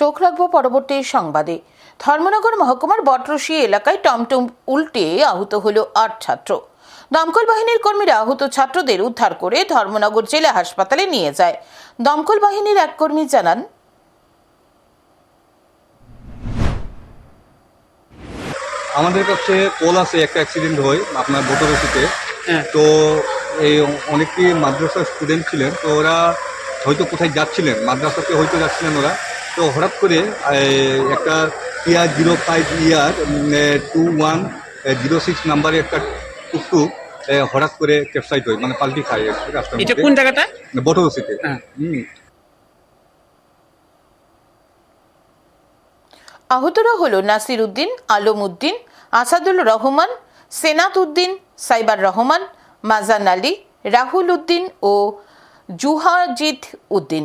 চোখ রাখব পরবর্তী সংবাদে। ধর্মনগর মহকুমার বটরশি এলাকায় টমটম উল্টে আহত হল আট ছাত্র। দমকল বাহিনীর কর্মীরা আহত ছাত্রদের উদ্ধার করে ধর্মনগর জেলা হাসপাতালে নিয়ে যায়। দমকল বাহিনীর এক কর্মী জানান আমাদের কাছে কল আছে একটা অ্যাক্সিডেন্ট হয় আপনার বোটরসিতে। হ্যাঁ। তো এই অনেকটি মাদ্রাসার স্টুডেন্ট ছিলেন তো ওরা হয়তো কোথায় যাচ্ছিলেন মাদ্রাসাতে হয়তো যাচ্ছিলেন ওরা। তো হঠাৎ করে একটা TR zero five year two one zero six নাম্বারে একটা টুকটুক হঠাৎ করে ক্যাপসাইট হয় মানে পাল্টি খায় রাস্তার এটা কোন জায়গাটা? বটরসিতে হ্যাঁ। হুম। আহতরা হল নাসির উদ্দিন আলম উদ্দিন আসাদুল রহমান সেনাত উদ্দিন সাইবার রহমান মাজান আলী রাহুল উদ্দিন ও জুহাজিদ উদ্দিন।